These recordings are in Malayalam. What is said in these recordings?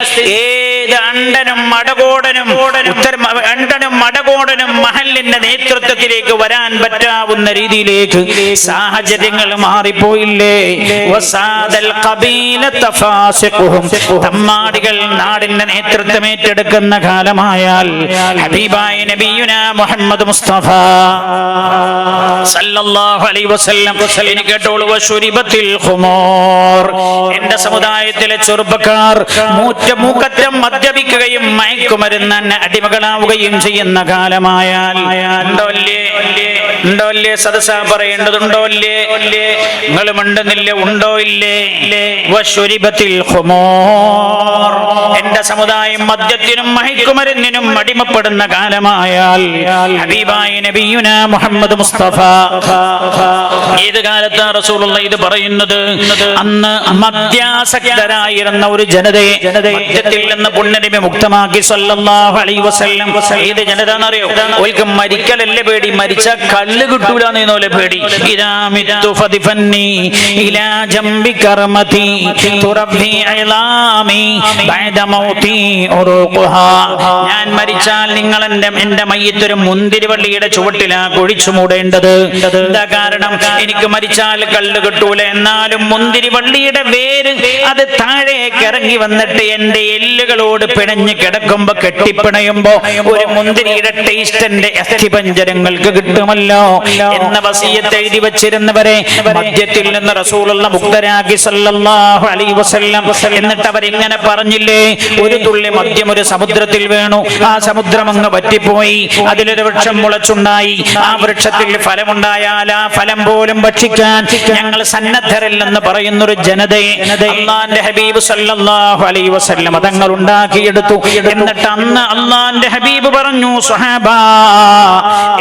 ഏത് അണ്ടനും മടകോടനും അണ്ടനും മടകോടനും മഹലിന്റെ നേതൃത്വത്തിലേക്ക് വരാൻ പറ്റാവുന്ന രീതിയിലേക്ക് സാഹചര്യങ്ങൾ മാറിപ്പോയില്ലേ. തമ്മാടികൾ നാടിന്റെ നേതൃത്വം ഏറ്റെടുക്കുന്ന കാലമായാൽ ഹബീബായ നബിയുന മുഹമ്മദ് മുസ്തഫ സല്ലല്ലാഹു അലൈഹി വസല്ലം. ഇനി കേട്ടോളൂ വശുരിബത്തിൽ ഖുമൂർ. എന്റെ സമുദായത്തിലെ ചെറുപ്പക്കാർ മൂറ്റ മൂക്കറ്റം മദ്യപിക്കുകയും മയക്കുമരുന്ന് അടിമകളാവുകയും ചെയ്യുന്ന കാലമായാൽ ഉണ്ടോ അല്ലേ? സദസ പറയേണ്ടതുണ്ടോ അല്ലേ? നിങ്ങൾ മിണ്ടുന്നില്ല ഉണ്ടോ ഇല്ലേ? എന്റെ സമുദായം മദ്യത്തിനും മയക്കുമരുന്നിനും അടിമപ്പെടുന്ന കാലമായാൽ ഹബീബായ മുഹമ്മദ് മുസ്തഫ. ഏത് കാലത്താ റസൂലുള്ള ഇത് പറയുന്നത്? അന്ന് മദ്യാസക്തരായിരുന്ന ഒരു ജനതയെ മദ്യത്തിൽ നിന്ന് പുണ്യനബി മുക്തമാക്കി ഏത് ജനത എന്നറിയോ ഓൽക്ക് മരിക്കലല്ലേ പേടി. മരിച്ച കല്ല് കിട്ടൂല എന്നോലെ പേടി. ഞാൻ മരിച്ചാൽ നിങ്ങൾ എന്റെ എന്റെ മയ്യത്തൊരു മുന്തിരിവള്ളിയുടെ ചുവട്ടിലാ കുഴിച്ചു മൂടേണ്ടത്. എന്താ കാരണം? എനിക്ക് മരിച്ചാൽ കല്ല് കിട്ടൂല. എന്നാലും മുന്തിരിവള്ളിയുടെ വേര് അത് താഴേക്ക് ഇറങ്ങി വന്നിട്ട് എന്റെ എല്ലുകളോട് പിണഞ്ഞ് കിടക്കുമ്പോ കെട്ടിപ്പിണയുമ്പോ ഒരു മുന്തിരിയുടെ ടേസ്റ്റിന്റെ അസ്ഥിപഞ്ചരങ്ങൾക്ക് കിട്ടുമല്ലോ എന്ന വസീയത്ത് എഴുതി വെച്ചിരുന്നവരെ മദ്യത്തിൽ നിന്ന് റസൂലുള്ള മുക്തരാഗി സല്ലല്ലാഹു അലൈഹി വസല്ലം. എന്നിട്ട് അവരിങ്ങനെ പറഞ്ഞില്ലേ ഒരു തുള്ളി മദ്യം ഒരു സമുദ്രത്തിൽ വേണു. ആ സമുദ്രം അങ്ങ് പറ്റിപ്പോയി അതിലൊരു വൃക്ഷം മുളച്ചുണ്ടായി. ആ വൃക്ഷത്തിൽ ഫലമുണ്ടായാൽ ആ ഫലം പോലും ഭക്ഷിക്കാൻ ഞങ്ങൾ സന്നദ്ധരല്ലെന്ന് പറയുന്നൊരു ജനതയെ അള്ളാന്റെ ഹബീബ് സല്ലല്ലാഹു അലൈഹി വസല്ലം അതങ്ങൾ ഉണ്ടാക്കിയെടുത്തു എന്നിട്ട് അന്ന് അള്ളാന്റെ ഹബീബ് പറഞ്ഞു സുഹാബ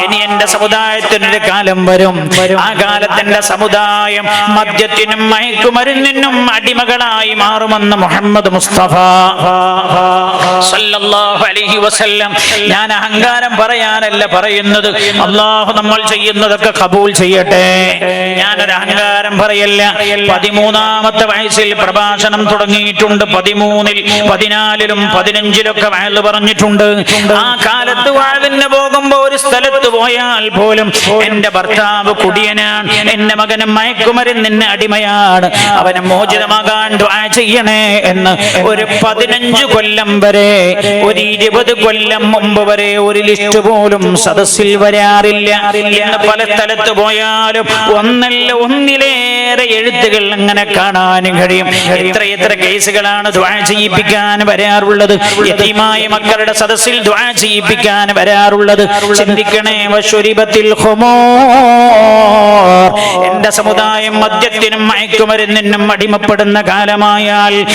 ഇനി എന്റെ സമുദായത്തിനൊരു കാലം വരും. ആ കാലത്തിന്റെ സമുദായം മദ്യത്തിനും മയക്കുമരുന്നിനും അടിമകളായി മാറുമെന്ന് മുഹമ്മദ് മുസ്തഫ. സല്ലല്ലാഹു അലൈഹി വസല്ലം. ഞാൻ അഹങ്കാരം പറയാനല്ല പറയുന്നത്. അള്ളാഹു നമ്മൾ ചെയ്യുന്നതൊക്കെ കബൂൽ ചെയ്യട്ടെ. ഞാനൊരു അഹങ്കാരം പറയല്ല. പതിമൂന്നാമത്തെ വയസ്സിൽ പ്രഭാഷണം തുടങ്ങിയിട്ടുണ്ട്. പതിമൂന്നിൽ പതിനാലിലും പതിനഞ്ചിലൊക്കെ വയൽ പറഞ്ഞിട്ടുണ്ട്. ആ കാലത്ത് വാഴവിന് പോകുമ്പോ ഒരു സ്ഥലത്ത് പോയാൽ പോലും എന്റെ ഭർത്താവ് കുടിയനാണ്. എന്റെ മകനും മയക്കുമരുന്നിന് അടിമയാണ്. അവനെ മോചിതമാകാൻ ചെയ്യണേ എന്ന് ഒരു പതിനഞ്ച് കൊല്ലം വരെ ഒരു ഇരുപത് കൊല്ലം മുമ്പ് വരെ ഒരു ലിസ്റ്റ് പോലും സദസ്സിൽ വരാറില്ല. പല സ്ഥലത്ത് പോയാലും ഒന്നല്ല ഒന്നിലേറെ എഴുത്തുകൾ അങ്ങനെ കാണാനും കഴിയും. എത്ര എത്ര കേസുകളാണ് ചെയ്യിപ്പിക്കാൻ വരാറുള്ളത്. യതീമായ മക്കളുടെ സദസ്സിൽ ദ്വാ ചെയ്യിപ്പിക്കാൻ വരാറുള്ളത്. ചിന്തിക്കണേ വശുരിബത്തിൽ ഖുമൂർ എന്റെ സമുദായം മദ്യത്തിനും മയക്കുമരുന്നിനും അടിമപ്പെടുന്ന കാലമായാൽ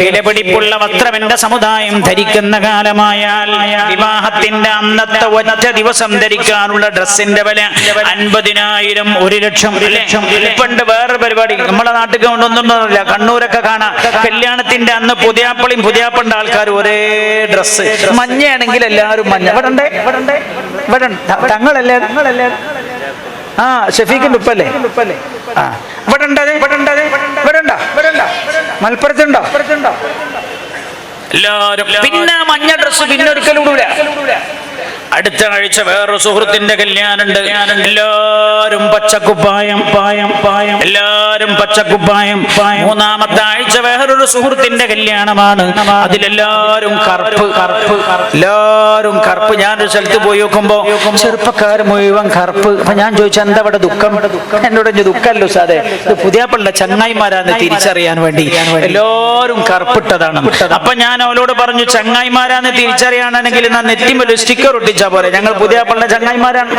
വിലപിടിപ്പുള്ള വസ്ത്രം എന്റെ സമുദായം ധരിക്കുന്ന കാലമായാൽ വിവാഹത്തിന്റെ അന്നത്തെ ഒറ്റ ദിവസം ധരിക്കാനുള്ള ഡ്രസ്സിന്റെ വില അൻപതിനായിരം ഒരു ലക്ഷം ലക്ഷം. പണ്ട് വേറെ പരിപാടി. നമ്മളെ നാട്ടിൽ കൊണ്ടൊന്നുമില്ല കണ്ണൂരൊക്കെ കാണാം. കല്യാണത്തിന്റെ അന്ന് പുതിയാപ്പളിയും പുതിയാപ്പണ്ട ആൾക്കാർ ഒരേ ഡ്രസ്സ്. മഞ്ഞയാണെങ്കിൽ എല്ലാവരും മഞ്ഞ. ഇവിടെ ഇവിടെ ഇവിടെ ഉണ്ട്. തങ്ങളല്ലേ? തങ്ങളല്ലേ? ആ ഷഫീഖിന്റെ ഉപ്പല്ലേ? ആ. ഇവിടെ ഉണ്ടത് ഇവിടെ ഉണ്ടത് ഇവിടെ ഉണ്ടോ ഇവിടെ ഉണ്ടോ മലപ്പുറത്തുണ്ടോ? എല്ലാരും പിന്നെ മഞ്ഞ ഡ്രസ് പിന്നെ ഒരിക്കലും ഇടൂല അടുത്ത ആഴ്ച വേറൊരു സുഹൃത്തിന്റെ കല്യാണുണ്ട് എല്ലാരും പച്ചക്കുപ്പായം. പായം പായം എല്ലാരും പച്ചക്കുപ്പായം. മൂന്നാമത്തെ ആഴ്ച വേറൊരു സുഹൃത്തിന്റെ കല്യാണമാണ്. അതിലെല്ലാരും കറുപ്പ്. കറുപ്പ് എല്ലാരും കറുപ്പ്. ഞാനൊരു സ്ഥലത്ത് പോയി നോക്കുമ്പോ ചെറുപ്പക്കാർ മുഴുവൻ കറുപ്പ്. അപ്പൊ ഞാൻ ചോദിച്ചു എന്താ ഇവിടെ ദുഃഖം? എന്നോട് ദുഃഖമല്ലോ സാറേ പുതിയ പള്ള ചങ്ങായിമാരാന്ന് തിരിച്ചറിയാൻ വേണ്ടി. എല്ലാരും കറുപ്പിട്ടതാണ്. അപ്പൊ ഞാൻ അവളോട് പറഞ്ഞു ചങ്ങായിമാരാന്ന് തിരിച്ചറിയാണെങ്കിൽ ഞാൻ നെറ്റിമൊരു സ്റ്റിക്കർ ഒട്ടിച്ചാ പോലെ. ഞങ്ങൾ പുതിയ പള്ള ചങ്ങായിമാരാണ്.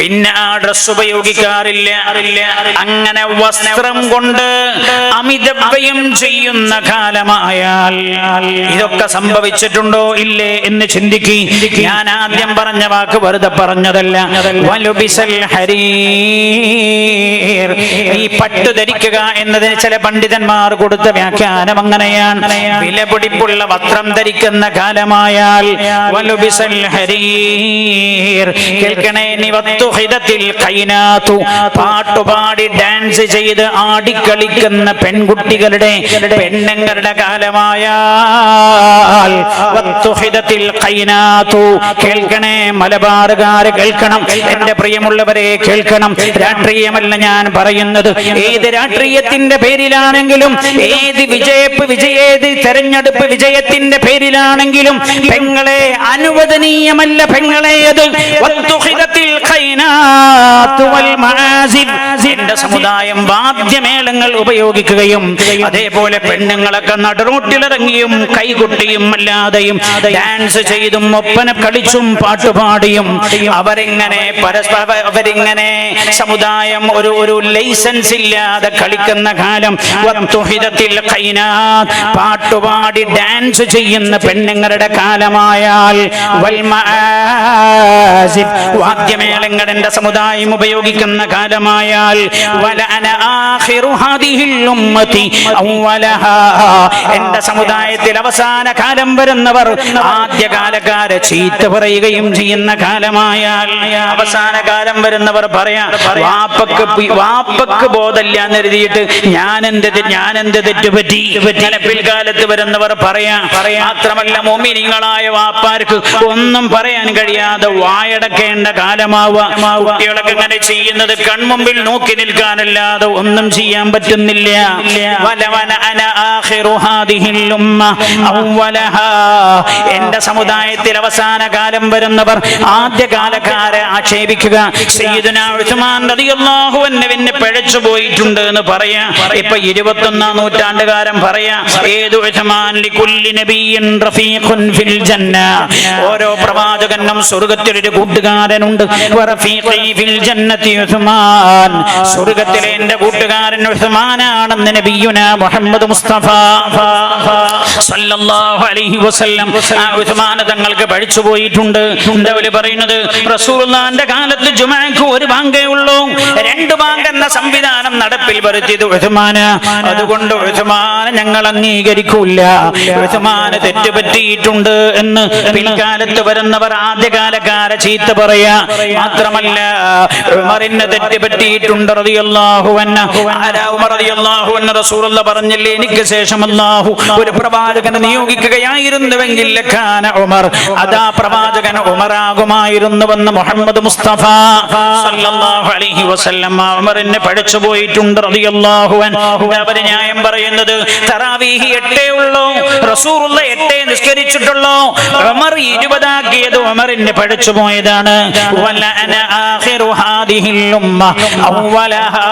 പിന്നെ ആ ഡ്രസ് ഉപയോഗിക്കാറില്ല. അങ്ങനെ വസ്ത്രം കൊണ്ട് അമിതവ്യം ചെയ്യുന്ന കാലമായാൽ ഇതൊക്കെ സംഭവിച്ചിട്ടുണ്ടോ ഇല്ലേ എന്ന് ചിന്തിക്കി. ഞാൻ ആദ്യം പറഞ്ഞ വാക്ക് വെറുതെ പറഞ്ഞതല്ല. വലുബിസൽ ഹരീർ. ഈ പട്ടു ധരിക്കുക എന്നതിന് ചില പണ്ഡിതന്മാർ കൊടുത്ത വ്യാഖ്യാനം അങ്ങനെയാണ്. വിലപിടിപ്പുള്ള വസ്ത്രം ധരിക്കുന്ന കാലമായാൽ വലുബിസൽ ഹരീർ. കേൾക്കണേ നിവത്തു പാട്ടുപാടി ഡാൻസ് ചെയ്ത് ആടിക്കളിക്കുന്ന പെൺകുട്ടികളുടെ പെണ്ണുങ്ങളുടെ കാലമായാൽ കേൾക്കണേ മലബാറുകാര് കേൾക്കണം. എന്റെ പ്രിയമുള്ളവരെ കേൾക്കണം. രാഷ്ട്രീയമല്ല ഞാൻ പറയുന്നത്. ഏത് രാഷ്ട്രീയത്തിന്റെ പേരിലാണെങ്കിലും ഏത് വിജയപ്പ് വിജയേത് തെരഞ്ഞെടുപ്പ് വിജയത്തിന്റെ പേരിലാണെങ്കിലും പെങ്ങളെ അനുവദനീയമല്ല പെങ്ങളെ അത്. എന്റെ സമുദായം വാദ്യമേളങ്ങൾ ഉപയോഗിക്കുകയും അതേപോലെ പെണ്ണുങ്ങളൊക്കെ നടുറോട്ടിലിറങ്ങിയും കൈകുട്ടിയും അല്ലാതെയും ഡാൻസ് ചെയ്തും ഒപ്പന കളിച്ചും പാട്ടുപാടിയും അവരിങ്ങനെ പരസ്പര അവരിങ്ങനെ സമുദായം ഒരു ഒരു ലൈസൻസ് ഇല്ലാതെ കളിക്കുന്ന കാലം. പാട്ടുപാടി ഡാൻസ് ചെയ്യുന്ന പെണ്ണുങ്ങളുടെ കാലമായാൽ. വാദ്യമേളങ്ങൾ എന്റെ സമുദായം ഉപയോഗിക്കുന്ന കാലമായാൽ. എന്റെ സമുദായത്തിൽ അവസാന കാലം വരുന്നവർ ആദ്യകാലക്കാരെ ചീത്ത പറയുകയും ചെയ്യുന്ന കാലമായാൽ അവസാന കാലം വരുന്നവർ പറയാ വാപ്പക്ക് വാപ്പക്ക് ബോധമില്ല എന്ന് എഴുതിയിട്ട് ഞാൻ എന്ത് ഞാൻ എന്ത് തെറ്റുപറ്റി പറ്റി പിൽക്കാലത്ത് വരുന്നവർ പറയാ മാത്രമല്ല മോമിനിങ്ങളായ വാപ്പാർക്ക് ഒന്നും പറയാൻ കഴിയാതെ വായടക്കേണ്ട കാലമാവുക കുട്ടികളൊക്കെ ഇങ്ങനെ ചെയ്യുന്നത് കൺമുമ്പിൽ നോക്കി നിൽക്കാനല്ലാതെ ഒന്നും ചെയ്യാൻ പറ്റുന്നില്ല. എന്റെ സമുദായത്തിൽ അവസാന കാലം വരുന്നവർ ആദ്യകാലക്കാരെ ആക്ഷേപിക്കുക. അൻഹുവിനെ പിഴച്ചു പോയിട്ടുണ്ട് എന്ന് പറയാ. ഇപ്പൊ ഇരുപത്തൊന്നാം നൂറ്റാണ്ടുകാരൻ പറയാ ഏതു ഓരോ പ്രവാചകനും സ്വർഗത്തിൽ ഒരു കൂട്ടുകാരനുണ്ട് സ്വർഗത്തിലെ എന്റെ കൂട്ടുകാരൻ ഉസ്മാനാണെന്ന് നബിയുന മുഹമ്മദ് മുസ്തഫ. സല്ലല്ലാഹു അലൈഹി വസല്ലം. ആ ഉസ്മാൻ തങ്ങൾക്ക് പഠിച്ചു പോയിട്ടുണ്ട്. അവർ പറയുന്നത്? റസൂലുള്ളാന്റെ കാലത്ത് ജുമാക്ക് ഒരു ബാങ്കേ ഉള്ളൂ. രണ്ട് ബാങ്ക് എന്ന സംവിധാനം നടപ്പിൽ വരുത്തിയത് ഉസ്മാന്. അതുകൊണ്ട് ഉസ്മാന് ഞങ്ങൾ അംഗീകരിക്കൂല ഉസ്മാന് തെറ്റുപറ്റിയിട്ടുണ്ട് എന്ന് പിൽക്കാലത്ത് വരുന്നവർ ആദ്യകാലക്കാരെ ചീത്ത പറയാ. മാത്രമല്ല ഉമറിന് അൻഹു? റസൂലുള്ള പറഞ്ഞില്ലേ എനിക്ക് ശേഷം അല്ലാഹു ഒരു പ്രവാചകനെ നിയോഗിക്കുകയായിരുന്നുവെങ്കിൽ ഉമർ. അതാ പ്രവാചകൻ ഉമറാകുമായിരുന്നുവെന്ന് മുഹമ്മദ് മുസ്തഫ സല്ലല്ലാഹു അലൈഹി വസല്ലം ഉമറിനെ പഠിച്ചു പോയിട്ടുണ്ട് അവർ ന്യായം പറയുന്നത് തറാവീഹി എട്ടേ ഉള്ളൂ റസൂലുള്ള എട്ടേ നിസ്കരിച്ചിട്ടുള്ളൂ. ഉമർ ഇരുപതാക്കിയത് ഉമറിനെ പഠിച്ചു പോയതാണ്. വല്ല അന ആഖിറു ഹാദിഹിൽ ഉമ്മ അവലഹാ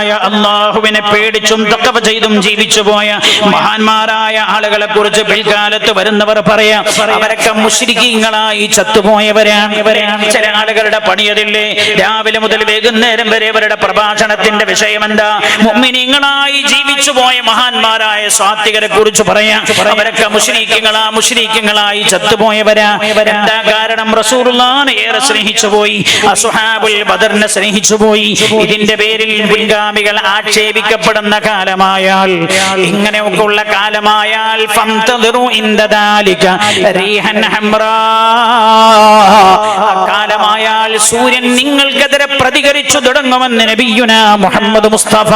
രാജാതിരാജനായ അള്ളാഹുവിനെ പേടിച്ചും തക്കവ ചെയ്തും ജീവിച്ചു പോയ മഹാന്മാരായ ആളുകളെ കുറിച്ച് പിൽക്കാലത്ത് വരുന്നവർ പറയാം അവരൊക്കെ മുശ്രിക്കീങ്ങളായി ചത്തുപോയവരാണ് ചില ആളുകളുടെ പണിയതില്ലേ? രാവിലെ മുതൽ വൈകുന്നേരം വരെ അവരുടെ പ്രഭാഷണത്തിന്റെ വിഷയം എന്താ മുമ്മിനിങ്ങളായി ജീവിച്ചു പോയ മഹാന്മാരായ സ്വാത്വികരെ കുറിച്ച് പറയാം അവരൊക്കെ മുശ്രീക്കങ്ങളാ മുശ്രീക്കങ്ങളായി ചത്തുപോയവരാ. എന്താ കാരണം? റസൂറുള്ളാനെ ഏറെ സ്നേഹിച്ചു പോയി അസുഹാബുൽ ബദറിനെ സ്നേഹിച്ചു പോയി ഇതിന്റെ പേരിൽ പിൻഗാമികൾ ആക്ഷേപിക്കപ്പെടുന്ന കാലമായാൽ ഇങ്ങനെയൊക്കെ ഉള്ള കാലമായാൽ. കാലമായാൽ സൂര്യൻ നിങ്ങൾക്കെതിരെ പ്രതികരിച്ചു തുടങ്ങുമെന്ന് നബിയുന മുഹമ്മദ് മുസ്തഫ